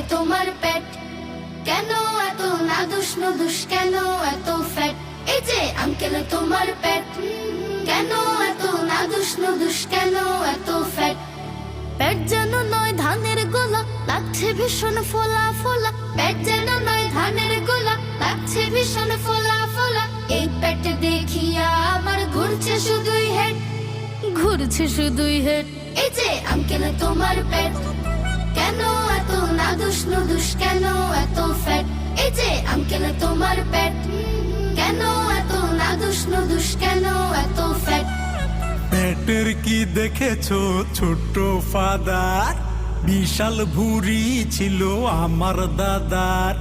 আঙ্কেলে তোমার পেট? কেন এত নাদুস নুদুস? কেন এত ফ্যাট এই যে আঙ্কেলে তোমার পেট। কেন এত নাদুস নুদুস? কেন এত ফ্যাট পেট যেন নয় ধানের গোলা, লাগছে ভীষণ ফোলা ফোলা। পেট যেন নয় ধানের গোলা, লাগছে ভীষণ ফোলা ফোলা। এই পেট দেখিয়া আমার ঘুরছে শুধুই হেড ঘুরছে শুধুই হেড এই যে আঙ্কেল তোমার পেট। নাদুস নুদুস কেন এত ফ্যাট এই যে আঙ্কেল তোমার পেট কেন এত কেন এত ফ্যাট পেটের কি দেখেছ ছোট্ট ফাদার? বিশাল ভুরি ছিল আমার দাদার।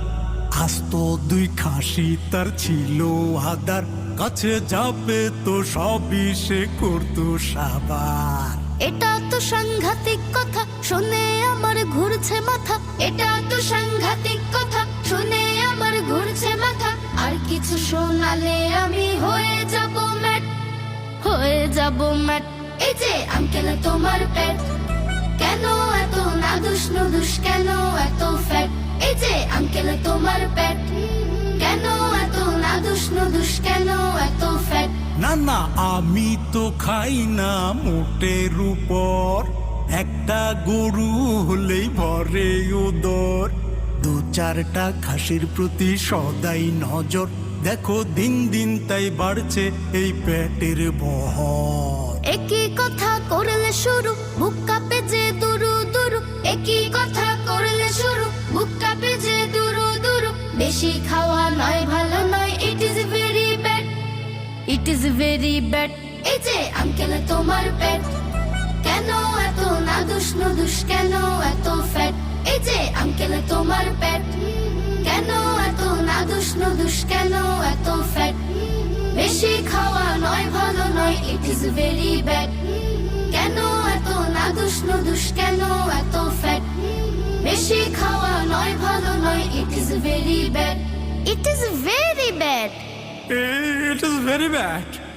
আস্ত দুই খাসি তার ছিল আদার কাছে যাবে তো সবই সে করতো সাবার। এটা তো সাংঘাতিক কথা, শুনে আমার ঘুরছে মাথা। এটা তো সাংঘাতিক কথা, শুনে আমার ঘুরছে মাথা। আর কিছু শোনালে আমি হয়ে যাব ম্যাট, হয়ে যাব ম্যাট। এই যে আঙ্কেল তোমার পেট কেন এত নাদুস নুদুস, কেন এত ফ্যাট এই যে আঙ্কেল তোমার পেট কেন এত নাদুস নুদুস, কেন না না আমি তো খাই না মোটের উপর। একটা গরু হলেই ভরে ওদর দু চারটা খাসির প্রতি সদাই নজর। দেখো দিন দিন তাই বাড়ছে এই পেটের বহর। একই কথা করলে শুরু, বুক কাঁপে যে দুরু দুরু। একই কথা করলে শুরু, বুক কাঁপে যে দুরু দুরু। বেশি খাওয়া নয়, ভালো নয়। ইট ইজ ভেরি ব্যাড এই যে আঙ্কেল তোমার পেট কেন এত নাদুস নুদুস কেন এত ফ্যাট এই যে আঙ্কেল তোমার পেট কেন এত নাদুস নুদুস কেন এত ফ্যাট বেশি খাওয়া নয় ভালো নয় ইট ইজ ভেরি ব্যাড কেন এত নাদুস নুদুস কেন এত ফ্যাট বেশি খাওয়া নয় ভালো নয় it is very bad it is very bad it is very bad